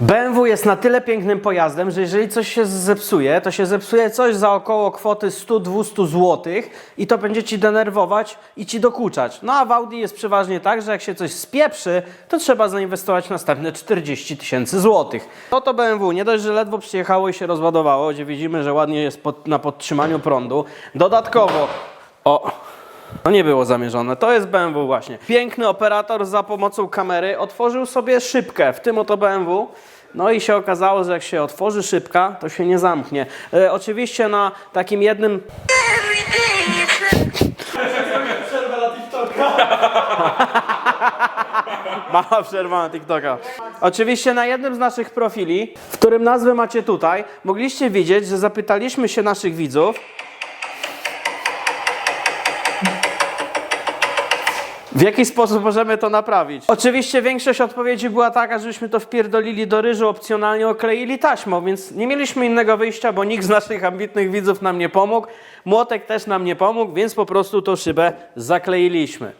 BMW jest na tyle pięknym pojazdem, że jeżeli coś się zepsuje, to się zepsuje coś za około kwoty 100-200 zł i to będzie ci denerwować i ci dokuczać. No a w Audi jest przeważnie tak, że jak się coś spieprzy, to trzeba zainwestować następne 40 tysięcy złotych. No to BMW, nie dość, że ledwo przyjechało i się rozładowało, gdzie widzimy, że ładnie jest pod, na podtrzymaniu prądu. Dodatkowo, o, no nie było zamierzone. To jest BMW właśnie. Piękny operator za pomocą kamery otworzył sobie szybkę w tym oto BMW. No i się okazało, że jak się otworzy szybka, to się nie zamknie. E, oczywiście na takim jednym... Mała przerwa na TikToka. Oczywiście na jednym z naszych profili, w którym nazwę macie tutaj, mogliście widzieć, że zapytaliśmy się naszych widzów, W jaki sposób możemy to naprawić? Oczywiście większość odpowiedzi była taka, żebyśmy to wpierdolili do ryżu, opcjonalnie okleili taśmą, więc nie mieliśmy innego wyjścia, bo nikt z naszych ambitnych widzów nam nie pomógł. Młotek też nam nie pomógł, więc po prostu tą szybę zakleiliśmy.